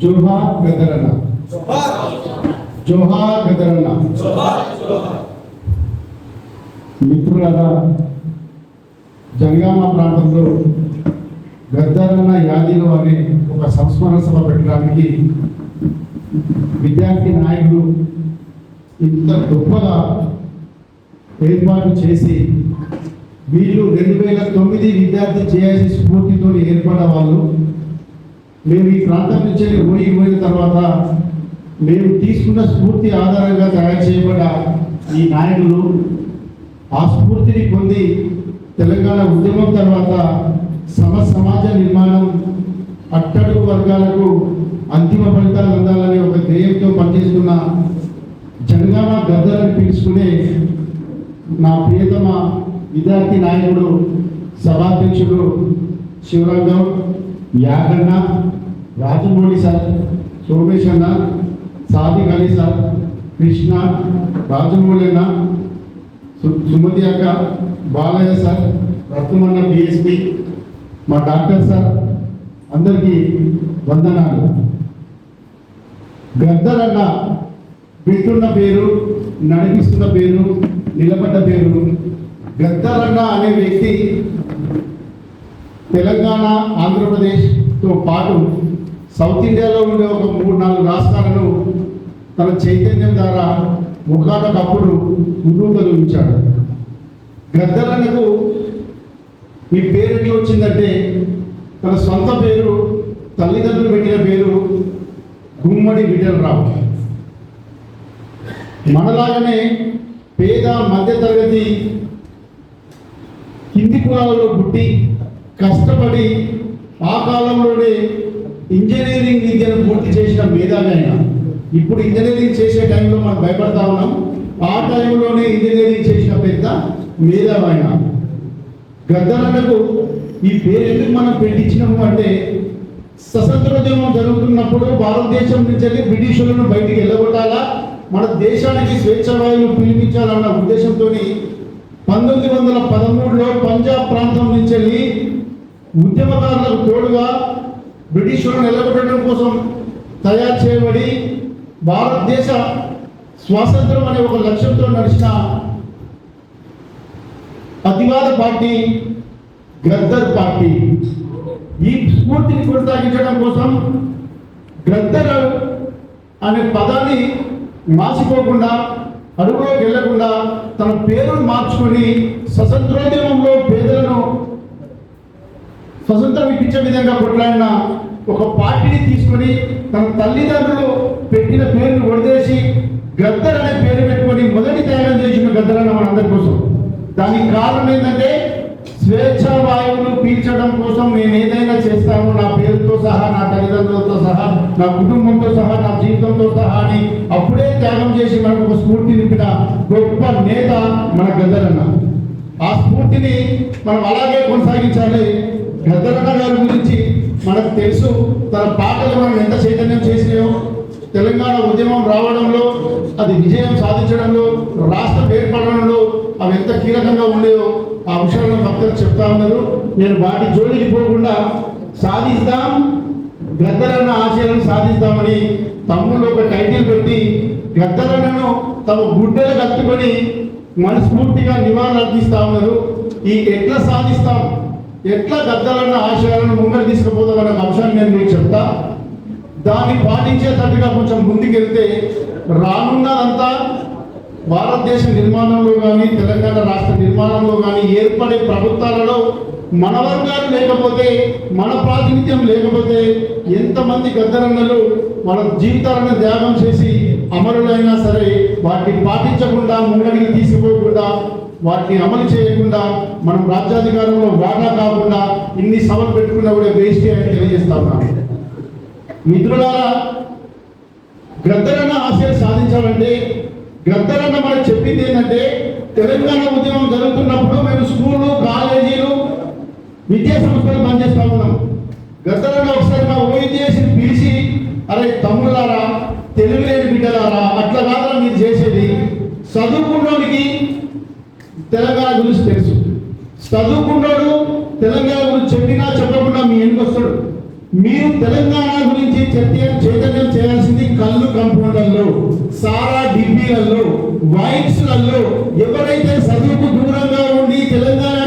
జోహార్ గదరన్న జోహార్ గదరన్న మిత్రులారా జనగామ ప్రాంతంలో గద్దరన్న యాదిలో అనే ఒక సంస్మరణ సభ పెట్టడానికి విద్యార్థి నాయకులు ఇంత గొప్పగా ఏర్పాటు చేసి వీళ్ళు రెండు వేల తొమ్మిది విద్యార్థి చేయాల్సిన స్ఫూర్తితో ఏర్పడే వాళ్ళు మేము ఈ ప్రాంతం నుంచి ఊరికి పోయిన తర్వాత మేము తీసుకున్న స్ఫూర్తి ఆధారంగా తయారు చేయబడ్డ ఈ నాయకులు ఆ స్ఫూర్తిని పొంది తెలంగాణ ఉద్యమం తర్వాత సమ సమాజ నిర్మాణం అట్టడుగు వర్గాలకు అంతిమ ఫలితాలు అందాలనే ఒక ధ్యేయంతో పనిచేస్తున్న జనగామ గద్దలని పిలుచుకునే నా ప్రియతమ విద్యార్థి నాయకుడు సభాధ్యక్షుడు శివరంగం యాగన్న రాజమౌళి సార్ సోమేష్ అన్న సాదిక్ అలీ సార్ కృష్ణ రాజమౌళి అన్న సు- సుమతి అక్క బాలయ్య సార్ రత్నమన్న డిఎస్పి మా డాక్టర్ సార్ అందరికీ వందనాలు. గద్దరన్న పెట్టున్న పేరు నడిపిస్తున్న పేరు నిలబడ్డ పేరు. గద్దరన్న అనే వ్యక్తి తెలంగాణ ఆంధ్రప్రదేశ్తో పాటు సౌత్ ఇండియాలో ఉండే ఒక మూడు నాలుగు రాష్ట్రాలను తన చైతన్యం ద్వారా ఒకనొకప్పుడు ఉంచాడు. గద్దరన్నకు ఈ పేరు ఎట్లా వచ్చిందంటే తన సొంత పేరు తల్లిదండ్రులు పెట్టిన పేరు గుమ్మడి విఠలరావు. మనలాగానే పేద మధ్యతరగతి కింది కులాలలో పుట్టి కష్టపడి ఆ కాలంలోనే ఇంజనీరింగ్ విద్యను పూర్తి చేసిన మేధావి ఆయన ఇప్పుడు ఇంజనీరింగ్ చేసే టైంలో మనం భయపడతా ఉన్నాం. ఆ టైంలోనే ఇంజనీరింగ్ చేసిన పెద్ద మేధావి ఆయన ఈ పేరు ఎందుకు మనం పెట్టించినాము అంటే స్వతంత్రోద్యమం జరుగుతున్నప్పుడు భారతదేశం నుంచి వెళ్ళి బ్రిటిషులను బయటికి వెళ్ళగొట్టాలా? మన దేశానికి స్వేచ్ఛవాయువులు పిలిపించాలన్న ఉద్దేశంతో పంతొమ్మిది వందల పదమూడులో పంజాబ్ ప్రాంతం నుంచి వెళ్ళి ఉద్యమదారులకు తోడుగా బ్రిటిషులను నిలబెట్టడం కోసం తయారు చేయబడి భారతదేశ స్వాతంత్రం అనే ఒక లక్ష్యంతో నడిచిన అతివాద పార్టీ గద్దర్ పార్టీ. ఈ స్ఫూర్తిని కొనసాగించడం కోసం గద్దర్ అనే పదాన్ని మార్చిపోకుండా అడుగులోకి వెళ్ళకుండా తన పేరును మార్చుకొని స్వతంత్రోద్యమంలో పేదలను స్వతంత్రం ఇప్పించే విధంగా కొట్లాడిన ఒక పార్టీని తీసుకొని తన తల్లిదండ్రులు పెట్టిన పేరును వదిలేసి గద్దర్ అనే పేరు పెట్టుకొని మొదటి త్యాగం చేసిన గద్దర్ అన్న మనందరి కోసం. దానికి కారణం ఏంటంటే స్వేచ్ఛ వాయువులు పీల్చడం కోసం మేము ఏదైనా చేస్తామో నా పేరుతో సహా నా తల్లిదండ్రులతో సహా నా కుటుంబంతో సహా నా జీవితంతో సహా అని అప్పుడే త్యాగం చేసి మనకు ఒక స్ఫూర్తి నింపిన గొప్ప నేత మన గద్దరన్న ఆ స్ఫూర్తిని మనం అలాగే కొనసాగించాలి. గద్దరన్న గారి గురించి మనకు తెలుసు. తన పాటలు మనం ఎంత చైతన్యం చేసినాయో తెలంగాణ ఉద్యమం రావడంలో అది విజయం సాధించడంలో రాష్ట్రం ఏర్పడడంలో అవి ఎంత కీలకంగా ఉండేవో ఆ విషయాలను భక్తులు చెప్తా ఉన్నారు. నేను వాటి జోలికి పోకుండా సాధిస్తాం గద్దరన్న ఆశయాలను సాధిస్తామని తమ్ముళ్ళు ఒక టైటిల్ పెట్టి గద్దరన్నను తమ గుడ్డలు కట్టుకొని మనస్ఫూర్తిగా నివాళులు అర్పిస్తా ఉన్నారు. ఈ ఎట్లా సాధిస్తాం? ఎట్లా గద్దాలన్న ఆశయాలను ముందర తీసుకుపోతాం అనే అంశాన్ని నేను మీకు చెప్తా. దాన్ని పాటించేటట్టుగా కొంచెం ముందుకెళ్తే రానున్నదంతా భారతదేశ నిర్మాణంలో కానీ తెలంగాణ రాష్ట్ర నిర్మాణంలో కానీ ఏర్పడే ప్రభుత్వాలలో మన వర్గాలు లేకపోతే మన ప్రాతినిధ్యం లేకపోతే ఎంతమంది గద్దరన్నలు మన జీవితాలను త్యాగం చేసి అమరులైనా సరే వాటిని పాటించకుండా ముంగడికి తీసుకోకుండా వాటిని అమలు చేయకుండా మనం రాజ్యాధికారంలో వాటా కాకుండా ఇన్ని సభలు పెట్టుకున్నా కూడా వేస్ట్ అని తెలియజేస్తా ఉన్నాను మిత్రులారా గ్రంథరన్న ఆశయాలు సాధించాలంటే గ్రంథరన్న మనకు చెప్పింది ఏంటంటే తెలంగాణ ఉద్యమం జరుగుతున్నప్పుడు మేము స్కూళ్ళు కాలేజీలు విద్యా సంస్థలు పనిచేస్తా ఉన్నాం. గ్రంథరన్న ఒకసారి మా ఓఎన్జిఎస్ని పిలిచి అరే తమ్ముళ్ళారా తెలుగు బిడ్డలారా అట్లా కాదా మీరు చేసేది. చదువుకున్నోడికి తెలంగాణ గురించి తెలుసు. చదువుకున్నాడు తెలంగాణ గురించి చెప్పినా చెప్పకుండా మీ ఎందుకు వస్తాడు. మీరు తెలంగాణ గురించి చర్య- చైతన్యం చేయాల్సింది కళ్ళు కంపౌండర్లో సారా డిబ్బీలలో వైట్స్లలో. ఎవరైతే చదువుకు దూరంగా ఉండి తెలంగాణ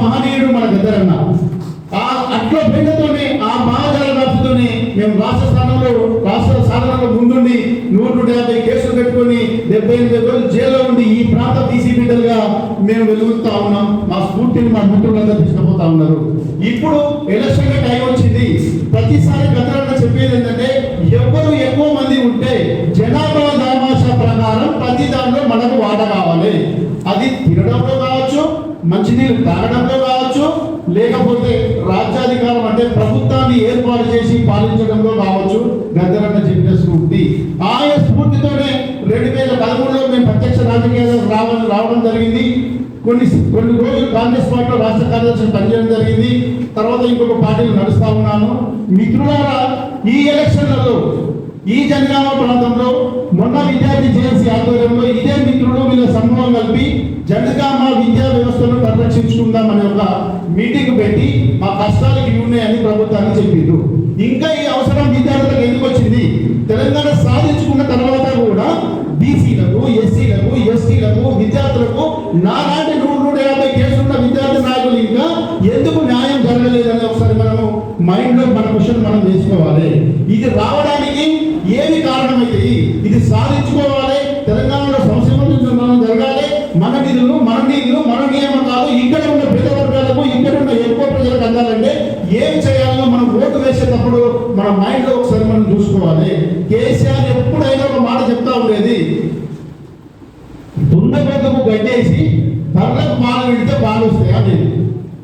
మహనీయుడు మన గద్దరన్న. ఆ అట్ల పెండతోనే ఆ మహాజాల వ్యాప్తితోనే మేము రాష్ట్ర స్థానంలో రాష్ట్ర సాధనలో ముందుండి నూట నూట యాభై కేసులు పెట్టుకొని డెబ్బై ఎనిమిది రోజులు జైల్లో ఉండి ఈ ప్రాంత బీసీ బిడ్డలుగా మేము వెలుగుతా ఉన్నాం. మా స్ఫూర్తిని మా మిత్రులందరూ తీసుకుపోతా ఉన్నారు. ఇప్పుడు ఎలక్షన్ చేసి కావచ్చు గద్దరన్న చెప్పిన స్ఫూర్తి ఆయన స్ఫూర్తితోనే రెండు వేల పదమూడులో మేము ప్రత్యక్ష రాజకీయాలు రావడం రావడం జరిగింది. కొన్ని కొన్ని రోజులు కాంగ్రెస్ పార్టీలో రాష్ట్ర కార్యదర్శి పనిచేయడం జరిగింది. తర్వాత ఇంకొక పార్టీలు నడుస్తా ఉన్నాను. మిత్రులారా ఈ ఎలక్షన్లలో ఈ జనగామ ప్రాంతంలో మొన్న విద్యార్థి జేఎన్సీ ఆధ్వర్యంలో ఇదే మిత్రులు వీళ్ళ సమూహం కలిపి జనగామ విద్యా వ్యవస్థను పరిరక్షించుకుందాం అనే ఒక మీటింగ్ పెట్టి మా కష్టాలకు ఇవి ఉన్నాయని ప్రభుత్వాన్ని చెప్పిండ్రు. ఇంకా ఈ అవసరం విద్యార్థులకు ఎందుకు వచ్చింది? తెలంగాణ సాధించుకున్న తర్వాత కూడా బీసీలకు ఎస్సీలకు ఎస్టీలకు విద్యార్థులకు నాలాంటి నూట నూట యాభై కేసులున్న విద్యార్థి నాయకులు ఇంకా ఎందుకు న్యాయం జరగలేదని ఒకసారి మనము మైండ్లో మన క్వశ్చన్ మనం వేసుకోవాలి. ఇది రావడానికి ఏమి కారణమైతే ఇది సాధించుకోవాలి తెలంగాణలో సంక్షేమం జరగాలి మన నిధులు మన నిధులు మన నియామకాలు ఇక్కడ ఉన్న పేద వర్గాలకు ఇక్కడ ఉన్న ఎక్కువ ప్రజలకు అందాలంటే ఏం చేయాలి? వేసేటప్పుడు మన మైండ్లో ఒకసారి మనం చూసుకోవాలి. కేసీఆర్ ఎప్పుడైనా ఒక మాట చెప్తా ఉండేది దున్నపోతకు గడ్డేసి బర్లకు పాలు పెడితే బాగా వస్తాయి అది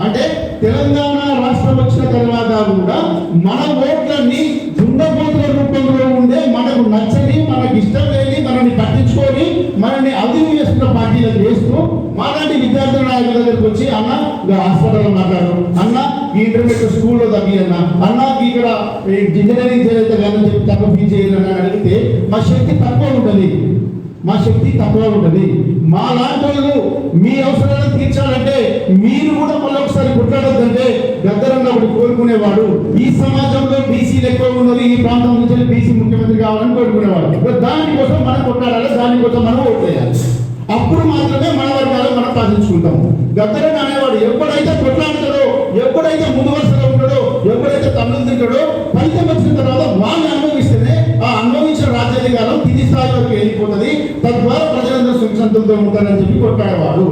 అంటే తెలంగాణ రాష్ట్రం వచ్చిన తర్వాత కూడా మన ఓట్లన్నీ దున్నపోతుల రూపంలో ఉండే మనకు నచ్చని మనకు ఇష్టం లేని మనల్ని పట్టించుకొని మనల్ని అభివృద్ధి చేస్తున్న పార్టీలకు చేస్తూ మాలాంటి విద్యార్థుల నాయకుల దగ్గరికి వచ్చి అన్న హాస్పిటల్లో మాట్లాడు. అన్న ఇంటర్మీడియట్ స్కూల్లో తగ్గి అన్న అన్న ఇక్కడ ఇంజనీరింగ్ చేయలేదు కానీ చెప్పి తక్కువ ఫీజు చేయాలని అడిగితే మా శక్తి తక్కువ ఉంటుంది. మా శక్తి తక్కువ ఉంటుంది. మా లాంటి వాళ్ళు మీ అవసరాలను తీర్చాలంటే మీరు కూడా మళ్ళీ ఒకసారి కొట్లాడద్దంటే గద్దరంగా ఒకటి కోరుకునేవాడు. ఈ సమాజంలో బీసీలు ఎక్కువ ఉన్నారు ఈ ప్రాంతం నుంచి బీసీ ముఖ్యమంత్రి కావాలని కోరుకునేవాడు. దానికోసం మనం కొట్లాడాలి? దానికోసం మనం ఓటు అప్పుడు మాత్రమే మన వర్గాలు మనం సాధించుకుంటాము గద్దరన్న అనేవాడు ఎప్పుడైతే కొట్లాడతాడో ఎప్పుడైతే ముందు వరుసలో ఉంటాడో ఎప్పుడైతే తమ్ముడు తింటాడో ఫలితం వచ్చిన తర్వాత వాళ్ళు అనుభవిస్తేనే ఆ అనుభవించిన రాజ్యాధికారం కింది స్థాయిలోకి వెళ్ళిపోతుంది తద్వారా ప్రజలందరూ సుఖ ఉంటారని చెప్పి కొట్టాడేవాడు.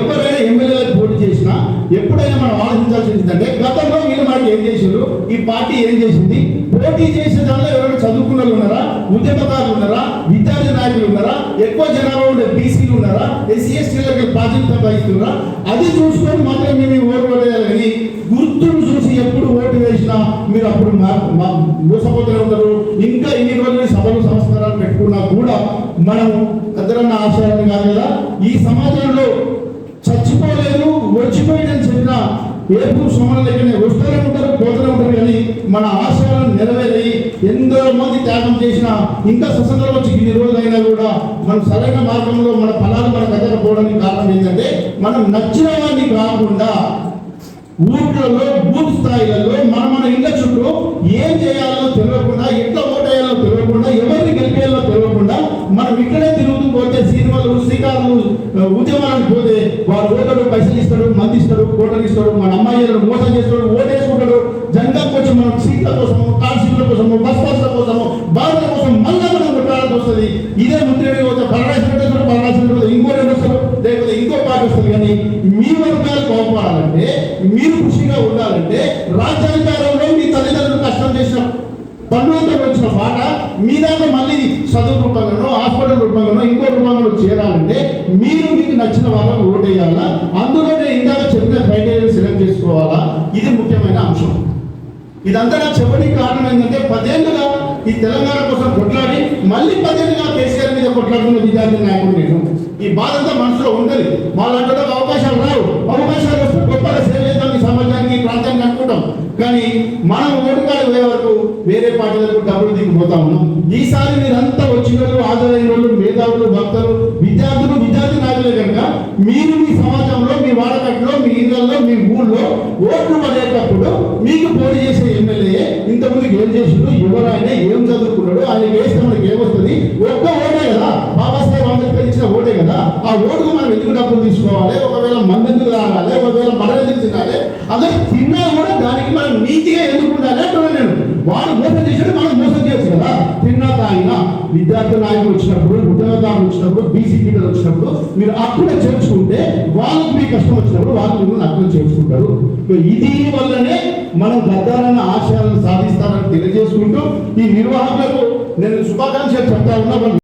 ఎవరైనా ఎమ్మెల్యేలకు పోటీ చేసినా ఎప్పుడైనా మనం ఆలోచించాల్సింది అంటే గతంలో మీరు మనకి ఏం చేశారు? ఈ పార్టీ ఏం చేసింది? పోటీ చేసే దానిలో ఎవరైనా చదువుకున్న ఉన్నారా? ఉద్యమదారులు ఉన్నారా? విద్యార్థి నాయకులు ఉన్నారా? ఎక్కువ జనాభా ఉండే బీసీలు ఉన్నారా? ఎస్సీ ఎస్టీలకు ప్రాజెక్ట్ వహిస్తున్నారా అది చూసుకొని మాత్రం మేము ఓటు వేయాలి కానీ గుర్తును చూసి ఎప్పుడు ఓటు వేసినా మీరు అప్పుడు మా- మా- మోసపోతూనే ఉంటారు. ఇంకా ఇన్ని రోజులు సభలు సంస్థ సంస్కారాలు పెట్టుకున్నా కూడా మనం అద్దరన్న ఆశయాన్ని కాదు కదా ఈ సమాజంలో చచ్చిపోలేదు వచ్చిపోయిందని చెప్పిన ఏపు సోమల లేకనే వస్తూనే ఉంటారు పోతూనే ఉంటారు కానీ మన ఆశయాలను నెరవేరి ఎంతో మంది త్యాగం చేసినా ఇంకా స్వతంత్రం వచ్చి ఇన్ని రోజులైనా కూడా మనం సరైన మార్గంలో మన ఫలాలు మన దగ్గర పోవడానికి కారణం ఏంటంటే మనం నచ్చిన వాడిని కాకుండా ఊర్లలో బూత్ స్థాయిలలో మన మన ఇళ్ళ చుట్టూ ఏం చేయాలో తెలియకుండా ఎట్లా తిరుగుతూ సినిమాలు శ్రీకారులు ఉద్యమాలను పోతే వాడు ఓటరు పైసలు ఇస్తాడు మంది ఇస్తాడు కోటలు ఇస్తాడు మన అమ్మాయిలను మోసం చేస్తాడు ఓటేసుకుంటాడు జెండా కోసం మనం సీట్ల కోసము కాల్సీట్ల కోసము బస్ పాస్ల కోసము బాధల కోసం మళ్ళీ మనం కొట్టాల్సి వస్తుంది ఇదే ముద్రేడి పోతే పరవాసి పెట్టేస్తాడు పరవాసి ఇంకో రెండు వస్తారు లేకపోతే ఇంకో పాట వస్తుంది కానీ మీ వర్గాలు కోపాలంటే మీరు ఖుషిగా ఉండాలంటే రాజ్యాధికారంలో మీ తల్లిదండ్రులు కష్టం చేసిన పన్నులతో వచ్చిన పాట మీ దాకా మళ్ళీ చదువు రూపంగానో ఇంకో చేరాలంటే మీరు మీకు నచ్చిన వాళ్ళని ఓటేయాలా అందులో నేను ఇందాక చెప్పిన క్రైటీరియా సెలెక్ట్ చేసుకోవాలా? ఇది ముఖ్యమైన అంశం. ఇదంతా నాకు చెప్పడానికి కారణం ఏంటంటే పదేళ్ళుగా ఈ తెలంగాణ కోసం కొట్లాడి మళ్ళీ పదేళ్ళుగా కేసీఆర్ మీద కొట్లాడుతున్న విద్యార్థి నాయకుడు నేను. ఈ బాధ అంతా మనసులో ఉండాలి వాళ్ళంటే అవకాశాలు రావు. అవకాశాలు వస్తే గొప్పగా సేవ చేద్దాం ఈ సమాజానికి ఈ ప్రాంతానికి అనుకుంటాం. కానీ మనం ఓటుకాడు పోయే వరకు వేరే పార్టీలకు డబ్బులు దిగిపోతా ఉన్నాం. ఈసారి మీరంతా వచ్చిన వాళ్ళు హాజరైన వాళ్ళు మేధావులు భక్తులు విద్యార్థులు విద్యార్థి నాయకులే కనుక మీరు మీ సమాజంలో మీ వాడకట్లో మీ ఇళ్ళలో మీ ఊళ్ళో ఓట్లు పడేటప్పుడు మీకు పోటీ చేసే ఎమ్మెల్యే ఇంతకుముందు ఏం చేసిండు? ఎవరు ఆయన ఏం చదువుకున్నాడు? ఆయన వేస్తే మనకి ఏమొస్తుంది ఒక్క ఓటే కదా బాబాసాహెబ్ అంబేద్కర్ ఇచ్చిన ఓటే కదా ఆ ఓటుకు మనం ఎందుకు డబ్బులు తీసుకోవాలి? ఒకవేళ మందెందుకు తాగాలి ఒకవేళ మన ఎందుకు తినాలి? అదే తిన్నా కూడా దానికి మనం నీతిగా ఎందుకు ఉండాలి అంటున్నాను నేను. వాడు మోసం చేసాడు మనం మోసం చేయొచ్చు కదా. తిన్నా తాగినా విద్యార్థి నాయకులు వచ్చినప్పుడు ఉద్యోగదారులు వచ్చినప్పుడు బీసీ లీడర్ వచ్చినప్పుడు మీరు అప్పుడే చేర్చుకుంటే వాళ్ళకి మీ కష్టం వచ్చినప్పుడు వాళ్ళు మిమ్మల్ని అర్థం చేసుకుంటారు ఇది వల్లనే మనం గద్దాలన్న ఆశయాలను సాధిస్తారని తెలియజేసుకుంటూ ఈ నిర్వాహకులకు నేను శుభాకాంక్షలు చెప్తా ఉన్నా.